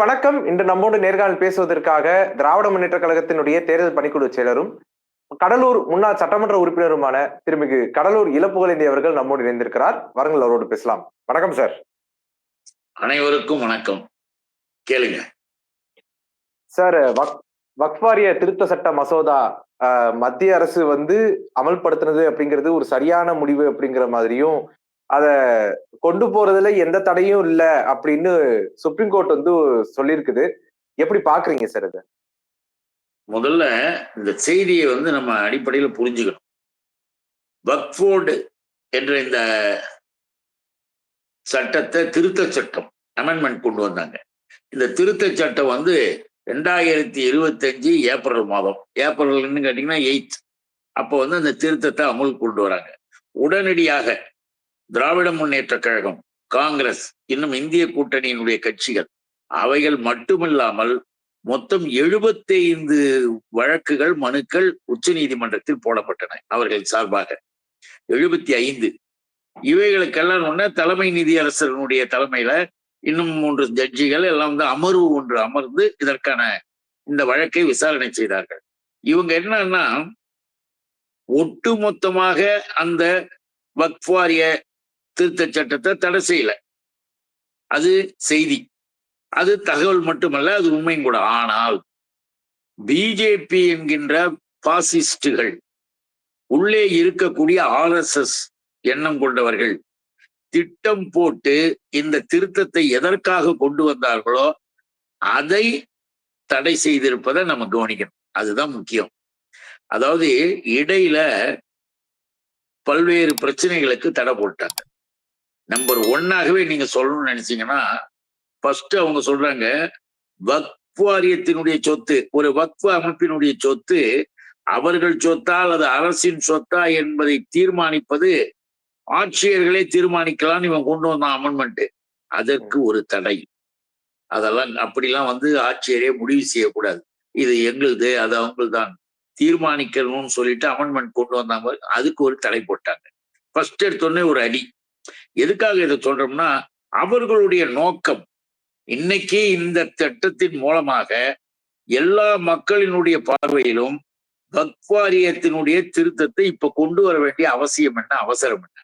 வணக்கம். இன்று நம்மோடு நேர்காணல் பேசுவதற்காக திராவிட முன்னேற்ற கழகத்தினுடைய தேர்தல் பணிக்குழு செயலரும் கடலூர் முன்னாள் சட்டமன்ற உறுப்பினருமான திருமிகு கடலூர் இளப்புகழேந்தி அவர்கள் நம்மோடு இணைந்திருக்கிறார். வரங்கள் அவரோடு பேசலாம். வணக்கம் சார். அனைவருக்கும் வணக்கம். கேளுங்க. சார் வக் வக்ஃப் வாரிய திருத்த சட்ட மசோதா மத்திய அரசு வந்து அமல்படுத்தினது அப்படிங்கிறது ஒரு சரியான முடிவு அப்படிங்கிற மாதிரியும் அத கொண்டு போறதுல எந்த தடையும் இல்ல அப்படின்னு சுப்ரீம் கோர்ட் வந்து சொல்லியிருக்குது. எப்படி பாக்குறீங்க சார் இது? முதல்ல இந்த செய்தியை வந்து நம்ம அடிப்படையில் புரிஞ்சுக்கணும். வக்ஃபோர்டு என்ற இந்த சட்டத்தை திருத்த சட்டம் அமெண்ட்மெண்ட் கொண்டு வந்தாங்க. இந்த திருத்த சட்டம் வந்து ரெண்டாயிரத்தி இருபத்தஞ்சு ஏப்ரல் மாதம். ஏப்ரல்னு கேட்டிங்கன்னா எயித் அப்போ வந்து அந்த திருத்தத்தை அமுல் கொண்டு வராங்க. உடனடியாக திராவிட முன்னேற்ற கழகம் காங்கிரஸ் இன்னும் இந்திய கூட்டணியினுடைய கட்சிகள் அவைகள் மட்டுமில்லாமல் மொத்தம் 75 வழக்குகள் மனுக்கள் உச்ச நீதிமன்றத்தில் போடப்பட்டன அவர்கள் சார்பாக. எழுபத்தி ஐந்து இவைகளுக்கெல்லாம் ஒண்ணு தலைமை நீதியரசனுடைய தலைமையில இன்னும் மூன்று ஜட்ஜிகள் எல்லாம் வந்து அமர்வு ஒன்று அமர்ந்து இதற்கான இந்த வழக்கை விசாரணை செய்தார்கள். இவங்க என்னன்னா ஒட்டுமொத்தமாக அந்த வக்ஃபாரிய திருத்த சட்டத்தை தடை செய்யல. அது செய்தி. அது தகவல் மட்டுமல்ல அது உண்மையும் கூட. ஆனால் பிஜேபி என்கின்ற பாசிஸ்டுகள் உள்ளே இருக்கக்கூடிய ஆர்எஸ்எஸ் எண்ணம் கொண்டவர்கள் திட்டம் போட்டு இந்த திருத்தத்தை எதற்காக கொண்டு வந்தார்களோ அதை தடை செய்திருப்பதை நம்ம கவனிக்கணும். அதுதான் முக்கியம். அதாவது இடையில பல்வேறு பிரச்சனைகளுக்கு தடை போட்டாங்க. நம்பர் ஒன்னாகவே நீங்க சொல்லணும்னு நினைச்சீங்கன்னா ஃபர்ஸ்ட் அவங்க சொல்றாங்க வக்ஃப் வாரியத்தினுடைய சொத்து ஒரு வக்ஃப் அமைப்பினுடைய சொத்து அவர்கள் சொத்தா அல்லது அரசின் சொத்தா என்பதை தீர்மானிப்பது ஆட்சியர்களே தீர்மானிக்கலாம்னு இவன் கொண்டு வந்தான் அமெண்ட்மெண்ட் அதற்கு ஒரு தடை. அதெல்லாம் அப்படிலாம் வந்து ஆட்சியரே முடிவு செய்யக்கூடாது. இது எங்களுது அது அவங்கள்தான். தீர்மானிக்கணும்னு சொல்லிட்டு அமெண்ட்மெண்ட் கொண்டு வந்தாங்க. அதுக்கு ஒரு தடை போட்டாங்க. ஃபர்ஸ்ட் எடுத்தோடனே ஒரு அடி. எதுக்காக இதை சொல்றோம்னா அவர்களுடைய நோக்கம். இன்னைக்கு இந்த திட்டத்தின் மூலமாக எல்லா மக்களினுடைய பார்வையிலும் பக்வாரியத்தினுடைய திருத்தத்தை இப்ப கொண்டு வர வேண்டிய அவசியம் என்ன அவசரம் என்ன?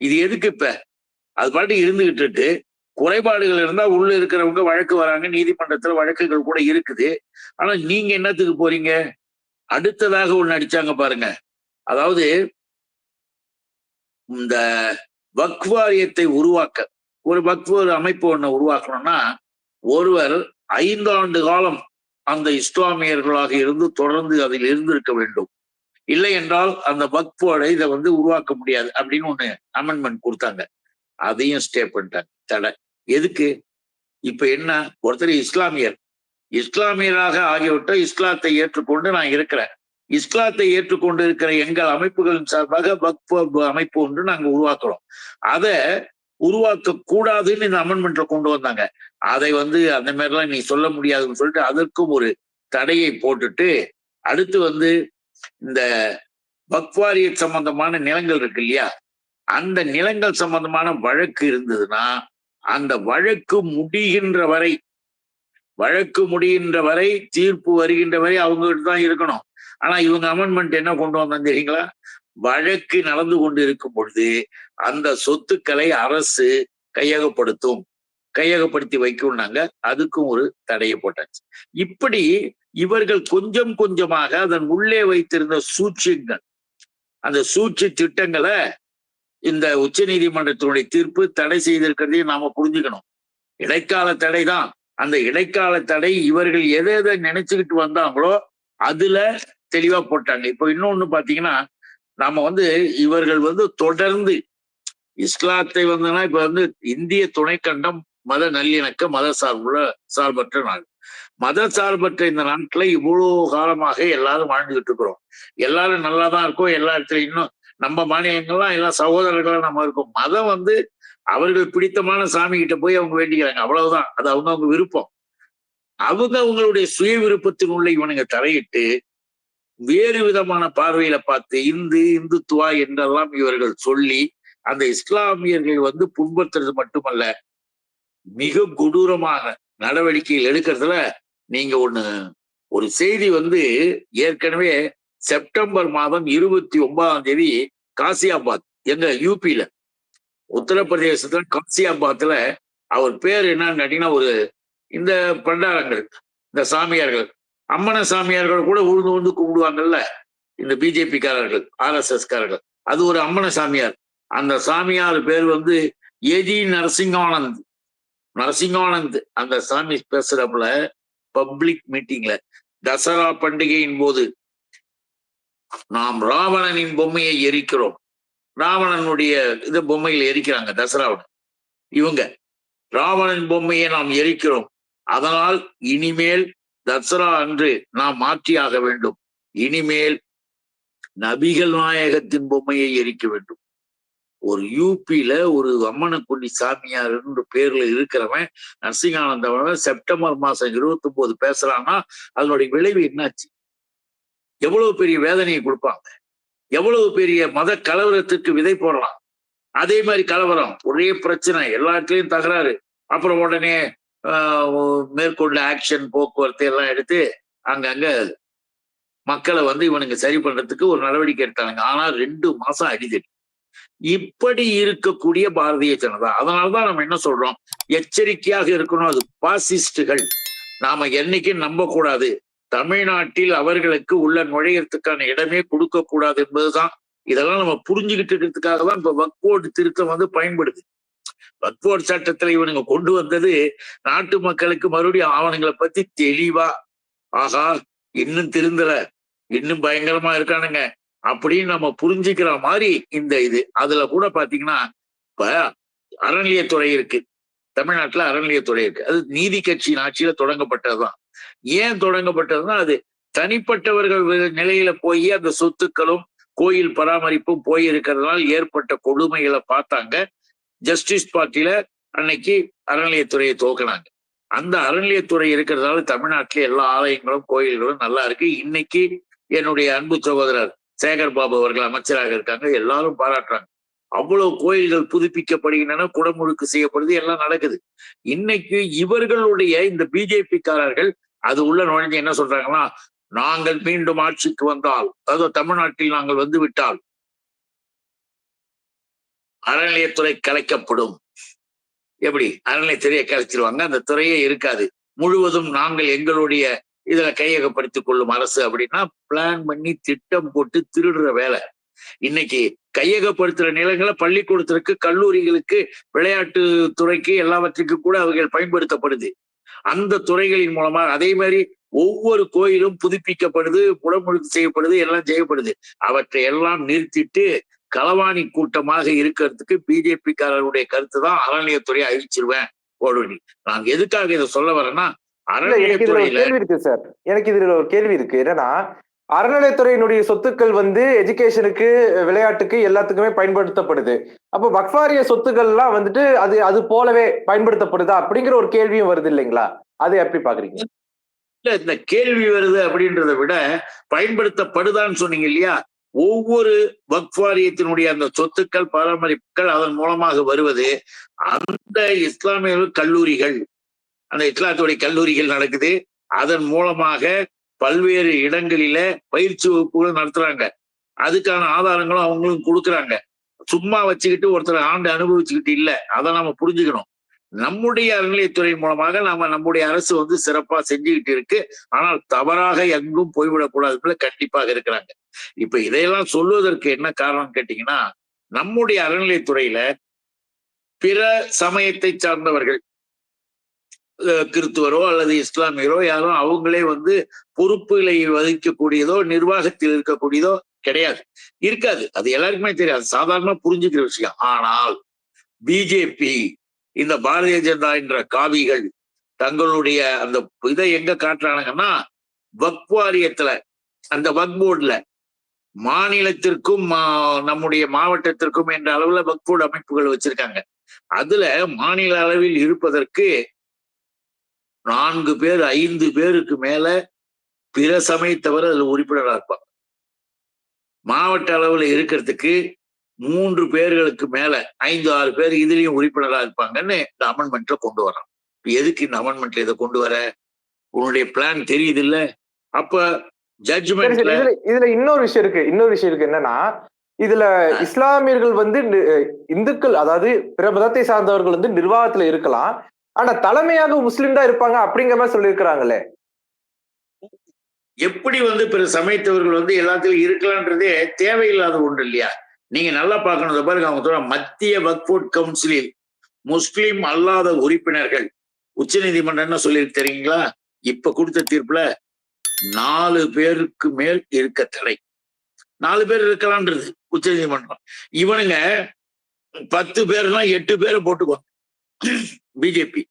இது எதுக்கு இப்ப? அது பாட்டு இருந்துகிட்டு இருக்கு. குறைபாடுகள் இருந்தா உள்ள இருக்கிறவங்க வழக்கு வராங்க நீதிமன்றத்துல வழக்குகள் கூட இருக்குது. ஆனா நீங்க என்னத்துக்கு போறீங்க? அடுத்ததாக ஒண்ணு அடிச்சாங்க பாருங்க. அதாவது இந்த வக்வாரியத்தை உருவாக்க ஒரு வக்ஃப் அமைப்பு ஒன்று உருவாக்கணும்னா ஒருவர் ஐந்தாண்டு காலம் அந்த இஸ்லாமியர்களாக இருந்து தொடர்ந்து அதில் இருந்திருக்க வேண்டும். இல்லை என்றால் அந்த வக்ஃபோட இதை வந்து உருவாக்க முடியாது அப்படின்னு ஒன்று அமெண்ட்மெண்ட் கொடுத்தாங்க. அதையும் ஸ்டே பண்ணிட்டாங்க. தடை. எதுக்கு? இப்ப என்ன? ஒருத்தர் இஸ்லாமியர். இஸ்லாமியராக ஆகிவிட்ட இஸ்லாத்தை ஏற்றுக்கொண்டு நான் இருக்கிறேன். இஸ்லாத்தை ஏற்றுக்கொண்டு இருக்கிற எங்கள் அமைப்புகளின் சார்பாக வக்ஃப் அமைப்பு ஒன்று நாங்க உருவாக்குறோம். அதை உருவாக்க கூடாதுன்னு இந்த அமெண்ட்மெண்ட்ல கொண்டு வந்தாங்க. அதை வந்து அந்த மாதிரிலாம் நீ சொல்ல முடியாதுன்னு சொல்லிட்டு அதற்கும் ஒரு தடையை போட்டுட்டு அடுத்து வந்து இந்த பக்வாரிய சம்பந்தமான நிலங்கள் இருக்கு இல்லையா? அந்த நிலங்கள் சம்பந்தமான வழக்கு இருந்ததுன்னா அந்த வழக்கு முடிகின்ற வரை வழக்கு முடிகின்ற வரை தீர்ப்பு வருகின்ற வரை அவங்ககிட்ட தான் இருக்கணும். ஆனா இவங்க அமெண்ட்மெண்ட் என்ன கொண்டு வந்தாங்க தெரியுங்களா? வழக்கு நடந்து கொண்டு இருக்கும் பொழுது அந்த சொத்துக்களை அரசு கையகப்படுத்தும் கையகப்படுத்தி வைக்கும்னாங்க. அதுக்கும் ஒரு தடையை போட்டாச்சு. இப்படி இவர்கள் கொஞ்சம் கொஞ்சமாக அதன் உள்ளே வைத்திருந்த சூழ்ச்சிகள் அந்த சூழ்ச்சி திட்டங்களை இந்த உச்ச நீதிமன்றத்தினுடைய தீர்ப்பு தடை செய்திருக்கிறதையும் நாம புரிஞ்சுக்கணும். இடைக்கால தடை தான். அந்த இடைக்கால தடை இவர்கள் எதை எதை நினைச்சுக்கிட்டு வந்தாங்களோ அதுல தெளிவா போட்டாங்க. இப்போ இன்னொன்னு பாத்தீங்கன்னா நாம வந்து இவர்கள் வந்து தொடர்ந்து இஸ்லாத்தை வந்துன்னா இப்ப வந்து இந்திய துணைக்கண்டம் மத நல்லிணக்க மத சார்புள்ள சார்பற்ற நாடு. மத சார்பற்ற இந்த நாட்டுல இவ்வளவு காலமாக எல்லாரும் வாழ்ந்துகிட்டு இருக்கிறோம். எல்லாரும் நல்லா தான் இருக்கோம். எல்லா இடத்துலயும் இன்னும் நம்ம மாநிலங்கள்லாம் எல்லாம் சகோதரர்களா நம்ம இருக்கோம். மதம் வந்து அவர்கள் பிடித்தமான சாமி கிட்ட போய் அவங்க வேண்டிக்கிறாங்க. அவ்வளவுதான். அது அவங்க அவங்க விருப்பம். அவங்க அவங்களுடைய சுய விருப்பத்தின் உள்ள இவனுங்க தலையிட்டு வேறு விதமான பார்வையில பார்த்து இந்து இந்துத்துவா என்றெல்லாம் இவர்கள் சொல்லி அந்த இஸ்லாமியர்கள் வந்து புண்படுத்துறது மட்டுமல்ல மிக கொடூரமாக நடவடிக்கைகள் எடுக்கிறதுல நீங்க ஒண்ணு ஒரு செய்தி வந்து ஏற்கனவே செப்டம்பர் மாதம் இருபத்தி ஒன்பதாம் தேதி காசியாபாத் எங்க யூபியில உத்தரப்பிரதேசத்துல காசியாபாத்ல அவர் பேர் என்னன்னு கேட்டீங்கன்னா ஒரு இந்த பண்டாரங்கள் இந்த சாமியார்கள் அம்மன சாமியார்கள் கூட உழுந்து உழுந்து கும்பிடுவாங்கல்ல? இந்த பிஜேபிக்காரர்கள் ஆர்எஸ்எஸ்காரர்கள் காரர்கள் அது ஒரு அம்மன சாமியார் அந்த சாமியார் பேர் வந்து ஏஜி நரசிங்கானந்த். நரசிங்கானந்த். அந்த சாமி பேசுறப்பல பப்ளிக் மீட்டிங்ல தசரா பண்டிகையின் போது நாம் ராவணனின் பொம்மையை எரிக்கிறோம். ராவணனுடைய இது பொம்மையில் எரிக்கிறாங்க தசராவுடன் இவங்க ராவணன் பொம்மையை நாம் எரிக்கிறோம். அதனால் இனிமேல் தசரா அன்று நாம் மாற்றியாக வேண்டும். இனிமேல் நபிகள் நாயகத்தின் பொம்மையை எரிக்க வேண்டும். ஒரு யூபியில ஒரு அம்மனக்குண்டி சாமியார் பேர்ல இருக்கிறவன் நரசிங்கானந்தவன் செப்டம்பர் மாசம் இருபத்தி ஒன்பது பேசுறான்னா அதனுடைய விளைவு என்னாச்சு? எவ்வளவு பெரிய வேதனையை கொடுப்பாங்க எவ்வளவு பெரிய மத கலவரத்துக்கு விதை போடலாம்? அதே மாதிரி கலவரம் ஒரே பிரச்சனை எல்லாத்துலயும் தகராறு. அப்புறம் உடனே மேற்கொண்ட ஆக்ஷன் போக்குவரத்து எல்லாம் எடுத்து அங்கங்க மக்களை வந்து இவனுங்க சரி பண்றதுக்கு ஒரு நடவடிக்கை எடுத்தாங்க ஆனா ரெண்டு மாசம் அடிதடி. இப்படி இருக்கக்கூடிய பாரதிய ஜனதா. அதனாலதான் நம்ம என்ன சொல்றோம்? எச்சரிக்கையாக இருக்கணும். அது பாசிஸ்டுகள் நாம என்னைக்கும் நம்ப கூடாது தமிழ்நாட்டில் அவர்களுக்கு உள்ள நுழையறதுக்கான இடமே கொடுக்க கூடாது என்பதுதான். இதெல்லாம் நம்ம புரிஞ்சுக்கிட்டு இருக்கிறதுக்காக தான் இப்ப வக்கோடு திருத்தம் வந்து பயன்படுது. வக்போர்டு சட்டத்துல இவனுங்க கொண்டு வந்தது நாட்டு மக்களுக்கு மறுபடியும் ஆவணங்களை பத்தி தெளிவா ஆகா இன்னும் திருந்தல இன்னும் பயங்கரமா இருக்கானுங்க அப்படின்னு நம்ம புரிஞ்சுக்கிற மாதிரி இந்த இது. அதுல கூட பாத்தீங்கன்னா இப்ப அறநிலையத்துறை இருக்கு. தமிழ்நாட்டுல அறநிலையத்துறை இருக்கு. அது நீதி கட்சியின் ஆட்சியில தொடங்கப்பட்டதுதான். ஏன் தொடங்கப்பட்டதுன்னா அது தனிப்பட்டவர்கள் நிலையில போய் அந்த சொத்துக்களும் கோயில் பராமரிப்பும் போய் இருக்கிறதுனால ஏற்பட்ட கொடுமைகளை பார்த்தாங்க. ஜஸ்டிஸ் பார்ட்டியில அன்னைக்கு அறநிலையத்துறையை துவக்கினாங்க. அந்த அறநிலையத்துறை இருக்கிறதால தமிழ்நாட்டில எல்லா ஆலயங்களும் கோயில்களும் நல்லா இருக்கு. இன்னைக்கு என்னுடைய அன்பு சகோதரர் சேகர் பாபு அவர்கள் அமைச்சராக இருக்காங்க. எல்லாரும் பாராட்டுறாங்க. அவ்வளவு கோயில்கள் புதுப்பிக்கப்படுகின்றன குடமுழுக்கு செய்யப்படுது எல்லாம் நடக்குது. இன்னைக்கு இவர்களுடைய இந்த பிஜேபிக்காரர்கள் அது உள்ள நுழைஞ்சு என்ன சொல்றாங்கன்னா நாங்கள் மீண்டும் ஆட்சிக்கு வந்தால் அதாவது தமிழ்நாட்டில் நாங்கள் வந்து விட்டால் அறநிலையத்துறை கலைக்கப்படும். எப்படி? அறநிலையத்துறையை கலைச்சிருவாங்க. அந்த துறையே இருக்காது. முழுவதும் நாங்கள் எங்களுடைய இதுல கையகப்படுத்திக் கொள்ளும் அரசு அப்படின்னா பிளான் பண்ணி திட்டம் போட்டு திருடுற வேலை. இன்னைக்கு கையகப்படுத்துற நிலங்களை பள்ளிக்கூடத்திற்கு கல்லூரிகளுக்கு விளையாட்டு துறைக்கு எல்லாவற்றுக்கும் கூட அவர்கள் பயன்படுத்தப்படுது. அந்த துறைகளின் மூலமா அதே மாதிரி ஒவ்வொரு கோயிலும் புதுப்பிக்கப்படுது புடமுழுக்கு செய்யப்படுது எல்லாம் செய்யப்படுது. அவற்றை எல்லாம் நிறுத்திட்டு களவாணி கூட்டமாக இருக்கிறதுக்கு பிஜேபி காரருடைய கருத்து தான் அறநிலையத்துறையை அழிச்சிருவேன் போடுவனி நான் எதுக்காக இதை சொல்ல வரேன்னா கேள்வி இருக்கு சார். எனக்கு இதுல ஒரு கேள்வி இருக்கு. என்னன்னா அறநிலையத்துறையினுடைய சொத்துக்கள் வந்து எஜுகேஷனுக்கு விளையாட்டுக்கு எல்லாத்துக்குமே பயன்படுத்தப்படுது. அப்போ பக்வாரிய சொத்துக்கள்லாம் வந்துட்டு அது அது போலவே பயன்படுத்தப்படுதா அப்படிங்கிற ஒரு கேள்வியும் வருது இல்லைங்களா? அது எப்படி பாக்குறீங்க இல்ல இந்த கேள்வி வருது அப்படின்றத விட பயன்படுத்தப்படுதான்னு சொன்னீங்க இல்லையா? ஒவ்வொரு வக்வாரியத்தினுடைய அந்த சொத்துக்கள் பராமரிப்புகள் அதன் மூலமாக வருவது அந்த இஸ்லாமிய கல்லூரிகள். அந்த இஸ்லாத்துடைய கல்லூரிகள் நடக்குது. அதன் மூலமாக பல்வேறு இடங்களில பயிற்சி வகுப்புகள் நடத்துறாங்க. அதுக்கான ஆதாரங்களும் அவங்களும் கொடுக்குறாங்க. சும்மா வச்சுக்கிட்டு ஒருத்தர் ஆண்டு அனுபவிச்சுக்கிட்டு இல்லை. அதை நம்ம புரிஞ்சுக்கணும். நம்முடைய அறநிலையத்துறை மூலமாக நாம நம்முடைய அரசு வந்து சிறப்பா செஞ்சுக்கிட்டு இருக்கு. ஆனால் தவறாக எங்கும் போய்விடக்கூடாது கண்டிப்பாக இருக்கிறாங்க. இப்ப இதையெல்லாம் சொல்லுவதற்கு என்ன காரணம் கேட்டீங்கன்னா நம்முடைய அறநிலைத்துறையில பிற சமயத்தை சார்ந்தவர்கள் கிறித்துவரோ அல்லது இஸ்லாமியரோ யாரும் அவங்களே வந்து பொறுப்புகளை வகிக்கக்கூடியதோ நிர்வாகத்தில் இருக்கக்கூடியதோ கிடையாது. இருக்காது. அது எல்லாருக்குமே தெரியாது சாதாரணமா புரிஞ்சுக்கிற விஷயம். ஆனால் பிஜேபி இந்த பாரதிய ஜனதா என்ற காவிகள் தங்களுடைய அந்த இதை எங்க காட்டுறானுங்கன்னா வக் வாரியத்துல அந்த வக் போர்டுல மாநிலத்திற்கும் நம்முடைய மாவட்டத்திற்கும் என்ற அளவுல வக்போர்டு அமைப்புகள் வச்சிருக்காங்க. அதுல மாநில அளவில் இருப்பதற்கு நான்கு பேர் ஐந்து பேருக்கு மேல பிற சமயத்தவர் அதுல உறுப்பினராக இருப்பாங்க. மாவட்ட அளவுல இருக்கிறதுக்கு மூன்று பேர்களுக்கு மேல ஐந்து ஆறு பேர் இதுலயும் உறுப்பினராக இருப்பாங்கன்னு இந்த அமெண்ட்மெண்ட்ல கொண்டு வரோம் எதுக்கு இந்த அமெண்ட்மெண்ட்ல இதை கொண்டு வர? உன்னுடைய பிளான் தெரியுது இல்ல அப்ப ஜட்ஜ்மெண்ட்ல இதுல இன்னொரு விஷயம் இருக்கு. இன்னொரு விஷயம் இருக்கு என்னன்னா இதுல இஸ்லாமியர்கள் வந்து இந்துக்கள் அதாவது பிற மதத்தை சார்ந்தவர்கள் வந்து நிர்வாகத்துல இருக்கலாம். ஆனா தலைமையாக முஸ்லீம் தான் இருப்பாங்க அப்படிங்கிற மாதிரி சொல்லியிருக்கிறாங்களே. எப்படி வந்து பிற சமயத்தவர்கள் வந்து எல்லாத்துலயும் இருக்கலான்றதே தேவையில்லாத ஒன்று இல்லையா? நீங்க நல்லா பார்க்கணும் பாருங்க அவங்க சொல்ற மத்திய வக்ஃபோர்ட் கவுன்சிலில் முஸ்லிம் அல்லாத உறுப்பினர்கள். உச்ச நீதிமன்றம் என்ன சொல்லியிருக்கு தெரியுங்களா? இப்ப கொடுத்த தீர்ப்புல நாலு பேருக்கு மேல் இருக்க தடை நாலு பேர் இருக்கலான்றது உச்ச நீதிமன்றம் இவனுங்க பத்து பேர்னா எட்டு பேரை போட்டுக்கோ. பிஜேபி.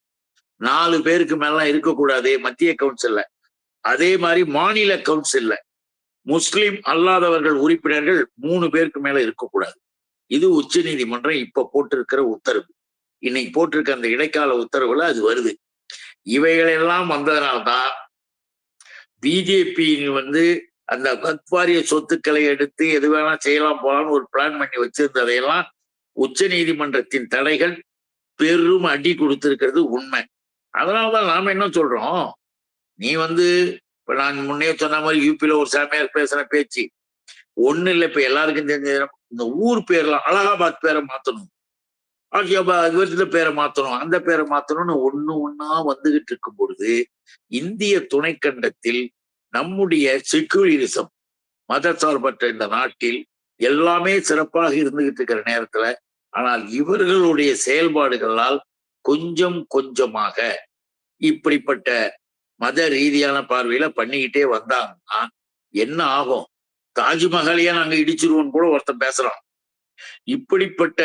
நாலு பேருக்கு மேலாம் இருக்கக்கூடாது மத்திய கவுன்சில்ல. அதே மாதிரி மாநில கவுன்சில்ல. முஸ்லிம் அல்லாதவர்கள் உறுப்பினர்கள் மூணு பேருக்கு மேல இருக்கக்கூடாது. இது உச்ச நீதிமன்றம் இப்ப போட்டிருக்கிற உத்தரவு. இன்னைக்கு போட்டிருக்க அந்த இடைக்கால உத்தரவுல அது வருது. இவைகளெல்லாம் வந்ததனால்தான் பிஜேபி வந்து அந்த வக்வாரிய சொத்துக்களை எடுத்து எது வேணா செய்யலாம் போலாம்னு ஒரு பிளான் பண்ணி வச்சிருந்ததையெல்லாம் உச்ச நீதிமன்றத்தின் தடைகள் பெரும் அடி கொடுத்திருக்கிறது உண்மை. அதனாலதான் நாம என்ன சொல்றோம்? நீ வந்து இப்ப நான் முன்னே சொன்ன மாதிரி யூபியில ஒரு சாமியார் பேசுற பேச்சு. ஒண்ணு இல்லை இப்ப எல்லாருக்கும் தெரிஞ்ச இந்த ஊர் பேர்லாம் அலகாபாத் பேரை மாத்தணும். விருதுல பேரை மாத்தணும். அந்த பேரை மாத்தணும்னு ஒண்ணு ஒன்னா வந்துகிட்டு இருக்கும் பொழுது இந்திய துணைக்கண்டத்தில் நம்முடைய செக்யூரிசம் மதசார்பற்ற இந்த நாட்டில் எல்லாமே சிறப்பாக இருந்துகிட்டு இருக்கிற நேரத்துல ஆனால் இவர்களுடைய செயல்பாடுகளால் கொஞ்சம் கொஞ்சமாக இப்படிப்பட்ட மத ரீதியான பார்வையில பண்ணிக்கிட்டே வந்தாங்கன்னா என்ன ஆகும்? தாஜ்மஹாலையே நாங்க இடிச்சிருவோம் கூட ஒருத்தன் பேசுறான். இப்படிப்பட்ட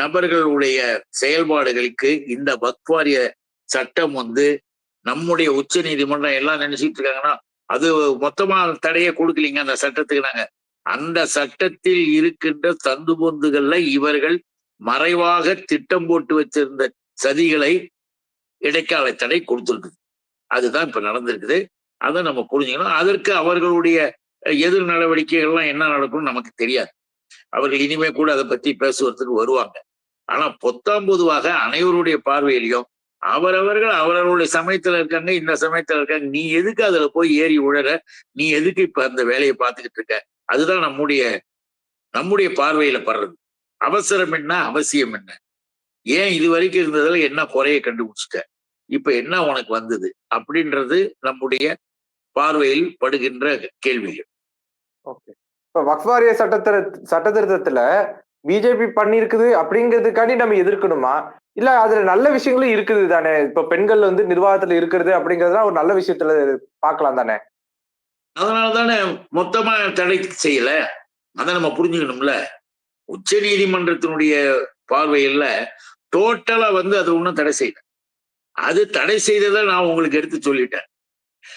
நபர்களுடைய செயல்பாடுகளுக்கு இந்த பக்வாரிய சட்டம் வந்து நம்முடைய உச்ச நீதிமன்றம் எல்லாம் நினைச்சிட்டு இருக்காங்கன்னா அது மொத்தமா தடையை கொடுக்கலீங்க அந்த சட்டத்துக்கு நாங்க. அந்த சட்டத்தில் இருக்கின்ற தந்து பொந்துகள்ல இவர்கள் மறைவாக திட்டம் போட்டு வச்சிருந்த சதிகளை இடைக்கால தடை கொடுத்துருக்குது. அதுதான் இப்ப நடந்திருக்குது. அதை நம்ம புரிஞ்சுக்கணும். அதற்கு அவர்களுடைய எதிர் நடவடிக்கைகள்லாம் என்ன நடக்கும்னு நமக்கு தெரியாது. அவர்கள் இனிமே கூட அதை பத்தி பேசுவதற்கு வருவாங்க. ஆனா பொத்தாம் பொதுவாக அனைவருடைய பார்வையிலையும் அவரவர்கள் அவரவருடைய சமயத்துல இருக்காங்க இந்த சமயத்துல இருக்காங்க. நீ எதுக்கு அதுல போய் ஏறி உழற? நீ எதுக்கு இப்ப அந்த வேலையை பார்த்துக்கிட்டு இருக்க? அதுதான் நம்முடைய நம்முடைய பார்வையில படுறது. அவசரம் என்ன? அவசியம் என்ன? ஏன் இது வரைக்கும் இருந்ததுல என்ன குறைய கண்டுபிடிச்சிட்ட? இப்ப என்ன உனக்கு வந்தது? அப்படின்றது நம்முடைய பார்வையில் படுகின்ற கேள்விகள். ஓகே இப்ப வக்ஃபாரிய சட்டத்திரு சட்ட திருத்தத்துல பிஜேபி பண்ணிருக்குது அப்படிங்கிறதுக்காண்டி நம்ம எதிர்க்கணுமா? இல்ல அதுல நல்ல விஷயங்களும் இருக்குது தானே? இப்ப பெண்கள் வந்து நிர்வாகத்துல இருக்கிறது அப்படிங்கறதுலாம் ஒரு நல்ல விஷயத்துல பார்க்கலாம் தானே? அதனால தானே மொத்தமா தடை செய்யல. அதை நம்ம புரிஞ்சுக்கணும்ல. உச்ச நீதிமன்றத்தினுடைய பார்வையில டோட்டலா வந்து அது ஒன்றும் தடை செய்யல. அது தடை செய்ததை நான் உங்களுக்கு எடுத்து சொல்லிட்டேன்.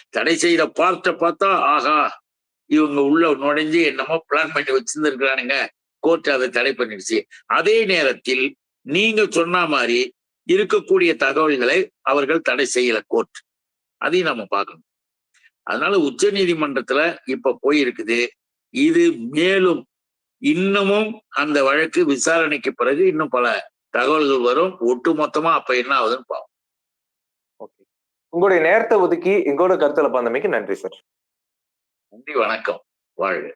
தடை செய்த பார்ட்ட பார்த்தா ஆகா இவங்க உள்ள நுழைஞ்சு என்னமோ பிளான் பண்ணி வச்சிருந்துருக்கிறானுங்க. கோர்ட் அதை தடை பண்ணிடுச்சு. அதே நேரத்தில் நீங்க சொன்ன மாதிரி இருக்கக்கூடிய தகவல்களை அவர்கள் தடை செய்யல கோர்ட். அதையும் நம்ம பார்க்கணும். அதனால உச்ச நீதிமன்றத்துல இப்ப போயிருக்குது. இது மேலும் இன்னமும் அந்த வழக்கு விசாரணைக்கு பிறகு இன்னும் பல தகவல்கள் வரும். ஒட்டு மொத்தமா அப்ப என்ன ஆகுதுன்னு பார்ப்போம் ஓகே. உங்களுடைய நேரத்தை ஒதுக்கி எங்களோட கருத்துல பந்தமைக்கு நன்றி சார். நன்றி வணக்கம். வாழ்க.